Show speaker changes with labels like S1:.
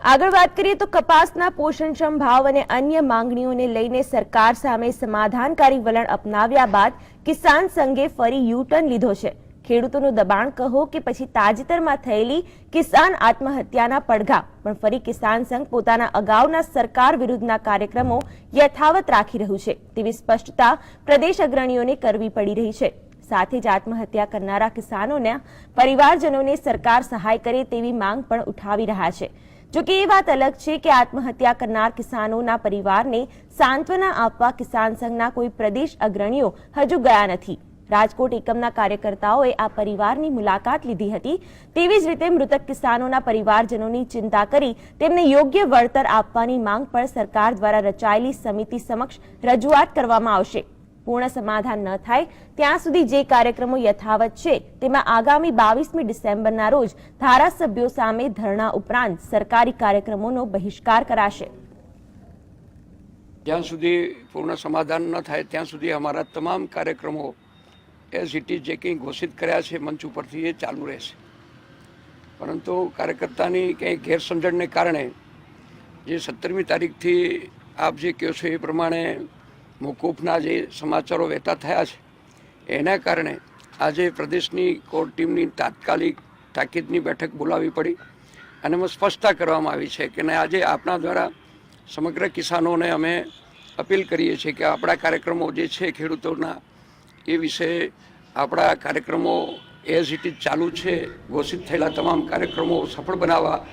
S1: આગળ વાત કરીએ તો કપાસના પોષણક્ષમ ભાવ અને અન્ય માંગણીઓને લઈને સરકાર સામે સમાધાનકારી વલણ અપનાવ્યા બાદ કિસાન સંઘે ફરી યુટર્ન લીધો છે. ખેડૂતોનું દબાણ કહો કે પછી તાજેતરમાં થયેલી કિસાન આત્મહત્યાના પડઘા, પણ ફરી કિસાન સંઘ પોતાના અગાઉના સરકાર વિરુદ્ધના કાર્યક્રમો યથાવત રાખી રહ્યું છે, તેવી સ્પષ્ટતા પ્રદેશ અગ્રણીઓને કરવી પડી રહી છે. સાથે જ આત્મહત્યા કરનારા કિસાનોના પરિવારજનોને સરકાર સહાય કરે તેવી માંગ પણ ઉઠાવી રહ્યા છે. જોકે એ વાત અલગ છે કે આત્મહત્યા કરનાર કિસાનોના પરિવારને સાંત્વના આપવા કિસાન સંઘના કોઈ પ્રદેશ અગ્રણીઓ હજુ ગયા નથી. રાજકોટ એકમના કાર્યકર્તાઓએ આ પરિવારની મુલાકાત લીધી હતી. તેવી જ રીતે મૃતક કિસાનોના પરિવારજનોની ચિંતા કરી તેમને યોગ્ય વળતર આપવાની માંગ પણ સરકાર દ્વારા રચાયેલી સમિતિ સમક્ષ રજૂઆત કરવામાં આવશે. પૂર્ણ સમાધાન ન થાય, ત્યાં સુધી જે કાર્યક્રમો યથાવત છે, તેમાં આગામી બાવીસમી ડિસેમ્બરના રોજ ધારાસભ્યો સામે ધરણા ઉપરાંત સરકારી કાર્યક્રમોનો બહિષ્કાર કરાશે.
S2: જ્યાં સુધી પૂર્ણ સમાધાન ન થાય, ત્યાં સુધી અમારા તમામ કાર્યક્રમો એઝ ઇટ ઇઝ જે કંઈ ઘોષિત કર્યા છે, મંચ ઉપરથી એ ચાલુ રહેશે. પરંતુ કાર્યકર્તાની કંઈ ગેરસમજણને કારણે જે સત્તરમી તારીખથી આપ જે કહો છો એ પ્રમાણે મોકૂફના જે સમાચારો વહેતા થયા છે, એના કારણે આજે પ્રદેશની કોર ટીમની તાત્કાલિક તાકીદની બેઠક બોલાવવી પડી અને એમાં સ્પષ્ટતા કરવામાં આવી છે કે આજે આપણા દ્વારા સમગ્ર કિસાનોને અમે અપીલ કરીએ છીએ કે આપણા કાર્યક્રમો જે છે ખેડૂતોના, એ વિશે આપણા કાર્યક્રમો એઝ ઇટ ઇઝ ચાલુ છે, ઘોષિત થયેલા તમામ કાર્યક્રમો સફળ બનાવવા